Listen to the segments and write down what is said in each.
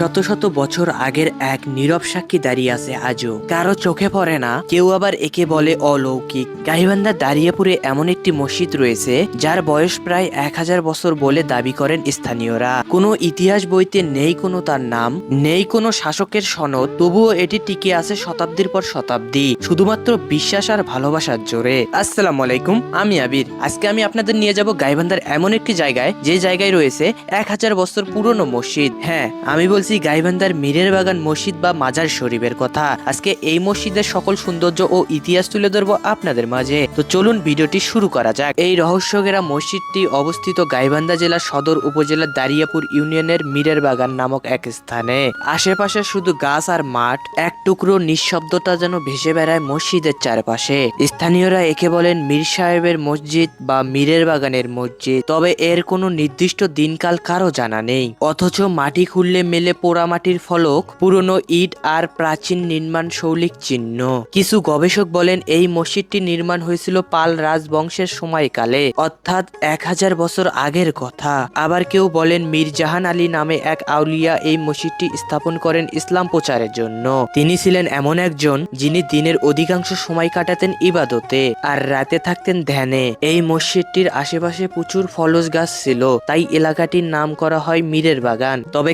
শত শত বছর আগের এক নীরব সাক্ষী দাঁড়িয়ে আছে আজও। কারও চোখে পড়ে না, কেউ আবার একে বলে অলৌকিক। গাইবান্ধার দাঁড়িয়াপুরে এমন একটি মসজিদ রয়েছে, যার বয়স প্রায় এক হাজার বছর বলে দাবি করেন স্থানীয়রা। কোনো ইতিহাস বইতে নেই কোনো তার নাম, নেই কোনো শাসকের সনদ, তবুও এটি টিকে আছে শতাব্দীর পর শতাব্দী, শুধুমাত্র বিশ্বাস আর ভালোবাসার জোরে। আসসালামু আলাইকুম, আমি আবির। আজকে আমি আপনাদের নিয়ে যাব গাইবান্ধার এমন একটি জায়গায়, যে জায়গায় রয়েছে এক হাজার বছর পুরনো মসজিদ। হ্যাঁ আমি বলছি গাইবান্ধার মীরের বাগান মসজিদ বা মাজার শরীফের কথা। আজকে এই মসজিদের সকল সৌন্দর্য ও ইতিহাস তুলে ধরবো আপনাদের মাঝে। তো চলুন ভিডিওটি শুরু করা যাক। এই রহস্যঘেরা মসজিদটি অবস্থিত গাইবান্ধা জেলার সদর উপজেলার দারিয়াপুর ইউনিয়নের মীরের বাগান নামক এক স্থানে। আশেপাশে শুধু গাছ আর মাঠ, এক টুকরো নিঃশব্দতা যেন ভেসে বেড়ায় মসজিদের চারপাশে। স্থানীয়রা একে বলেন মীর সাহেবের মসজিদ বা মীরের বাগানের মসজিদ, তবে এর কোনো নির্দিষ্ট দিনকাল কারও জানা নেই। অথচ মাটি খুললে মেলে পোড়ামাটির ফলক, পুরনো ইট আর প্রাচীন নির্মাণ শৈলিক চিহ্ন। কিছু গবেষক বলেন, এই মসজিদটি নির্মাণ হয়েছিল পাল রাজবংশের সময়কালে, অর্থাৎ এক হাজার বছর আগের কথা। আবার কেউ বলেন মীর জাহান আলী নামে এক আউলিয়া এই মসজিদটি স্থাপন করেন ইসলাম প্রচারের জন্য। তিনি ছিলেন এমন একজন যিনি দিনের অধিকাংশ সময় কাটাতেন ইবাদতে আর রাতে থাকতেন ধ্যানে। এই মসজিদটির আশেপাশে প্রচুর ফলস গাছ ছিল, তাই এলাকাটির নাম করা হয় মীরের বাগান। তবে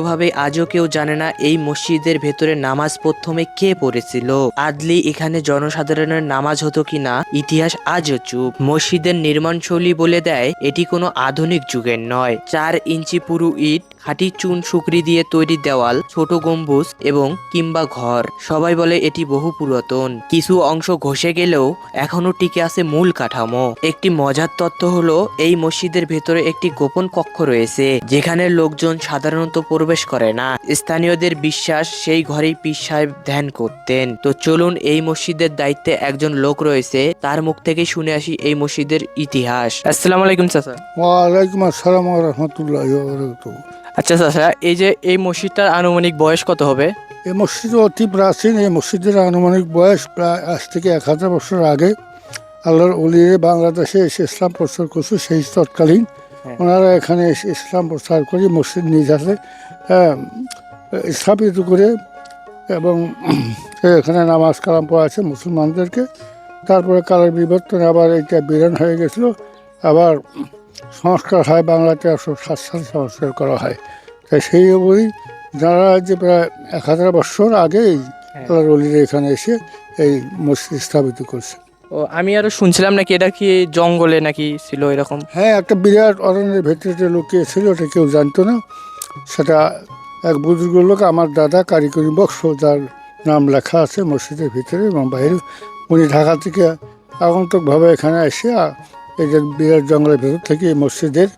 কাকতালীয়ভাবে আজও কেউ জানে না এই মসজিদের ভেতরে নামাজ প্রথমে কে পড়েছিল। আদলি, এখানে জনসাধারণের নামাজ হতো কিনা ইতিহাস আজও চুপ। মসজিদের নির্মাণশৈলী বলে দেয়, এটি কোনো আধুনিক যুগের নয়। চার ইঞ্চি পুরু ইট খাঁটি চুন শুকরি দিয়ে তৈরি দেওয়াল, ছোট গম্বুজ এবং কিংবা ঘর। সবাই বলে এটি বহু পুরাতন। কিছু অংশ ঘষে গেলেও এখনও টিকে আছে মূল কাঠামো। একটি মজার তথ্য হলো, এই মসজিদের ভেতরে একটি গোপন কক্ষ রয়েছে, যেখানে লোকজন সাধারণত প্রবেশ করে না। স্থানীয়দের বিশ্বাস সেই ঘরেই পীর সাহেব ধ্যান করতেন। তো চলুন এই মসজিদের দায়িত্বে একজন লোক রয়েছে, তার মুখ থেকে শুনে আসি এই মসজিদের ইতিহাস। আসসালামু আলাইকুম, চাচা। ওয়ালাইকুম আসসালাম রহমতুল্লাহ আচ্ছা চাচা এই যে এই মসজিদটার আনুমানিক বয়স কত হবে? এই মসজিদ অতি প্রাচীন। এই মসজিদের আনুমানিক বয়স প্রায় আজ থেকে এক হাজার বছর আগে। আল্লাহর অলিয়ে বাংলাদেশে এসে ইসলাম প্রচার করছে সেই তৎকালীন। হ্যাঁ। ওনারা এখানে এসে ইসলাম প্রচার করে মসজিদ নিজ হাতে স্থাপিত করে এবং এখানে নামাজ কালাম পড়াচ্ছে মুসলমানদেরকে। তারপরে কালের বিবর্তনে আবার এটা বিরান হয়ে গেছিল। আবার সংস্কার হয় বাংলাতে একশো সাত সালে সংস্কার করা হয়। তাই সেই বই যারা যে প্রায় এক হাজার বছর আগেই আল্লাহর অলিরা এখানে এসে এই মসজিদ স্থাপিত করছে। ও আমি আরও শুনছিলাম নাকি এটা কি জঙ্গলে নাকি ছিল এরকম? হ্যাঁ একটা বিরাট অরণ্যের ভেতরে লুকিয়ে ছিল ওটা কেউ জানতো না। সেটা এক বুজুর্গ লোক আমার দাদা কারিগরি বক্স যার নাম লেখা আছে মসজিদের ভিতরে এবং বাইরে। উনি ঢাকা থেকে আগন্তকভাবে এখানে এসে এই যে বিরাট জঙ্গলের ভেতর থেকে এই মসজিদের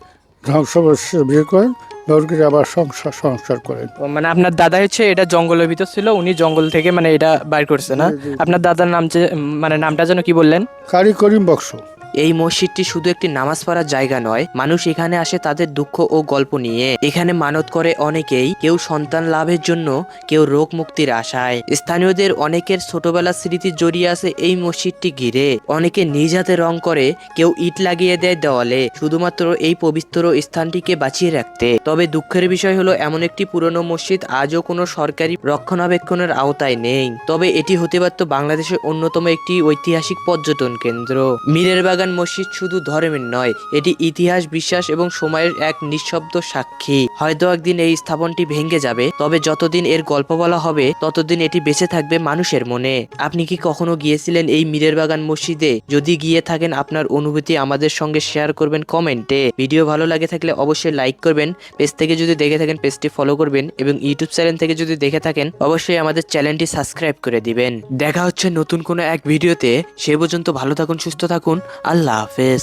ধ্বংসাবশেষ বের করেন বের করে আবার সংসার সংস্কার করেন। মানে আপনার দাদা হচ্ছে এটা জঙ্গলের ভিতর ছিল উনি জঙ্গল থেকে মানে এটা বাইর করছে না। আপনার দাদার নাম যে মানে নামটা যেন কি বললেন? কারি করিম বক্স। এই মসজিদটি শুধু একটি নামাজ পড়ার জায়গা নয়, মানুষ এখানে আসে তাদের দুঃখ ও গল্প নিয়ে। এখানে মানত করে অনেকেই কেউ সন্তান লাভের জন্য, কেউ রোগ মুক্তির আশায়। স্থানীয়দের অনেকের ছোটবেলার স্মৃতি জড়িয়ে আছে এই মসজিদটি ঘিরে। অনেকে নিজ হাতে রং করে, কেউ ইট লাগিয়ে দেয় দেওয়ালে, শুধুমাত্র এই পবিত্র স্থানটিকে বাঁচিয়ে রাখতে। তবে দুঃখের বিষয় হলো, এমন একটি পুরনো মসজিদ আজও কোনো সরকারি রক্ষণাবেক্ষণের আওতায় নেই। তবে এটি হতে পারত বাংলাদেশের অন্যতম একটি ঐতিহাসিক পর্যটন কেন্দ্র। মীরের বাগান মসজিদ শুধু ধর্মের নয়, এটি ইতিহাস, বিশ্বাস এবং সময়ের এক নিঃশব্দ সাক্ষী। হয়তো একদিন এই স্থাপনটি ভেঙে যাবে, তবে যতদিন এর গল্প বলা হবে, ততদিন এটি বেঁচে থাকবে মানুষের মনে। আপনি কি কখনো গিয়েছিলেন এই মীরের বাগান মসজিদে? যদি গিয়ে থাকেন, আপনার অনুভূতি আমাদের সঙ্গে শেয়ার করবেন কমেন্টে। ভিডিও ভালো লাগে থাকলে অবশ্যই লাইক করবেন, পেজ থেকে যদি দেখে থাকেন, পেজটি ফলো করবেন এবং ইউটিউব চ্যানেল থেকে যদি দেখে থাকেন, অবশ্যই আমাদের চ্যানেলটি সাবস্ক্রাইব করে দিবেন। দেখা হচ্ছে নতুন কোনো এক ভিডিওতে। সে পর্যন্ত ভালো থাকুন, সুস্থ থাকুন। আল্লাহ হাফেজ।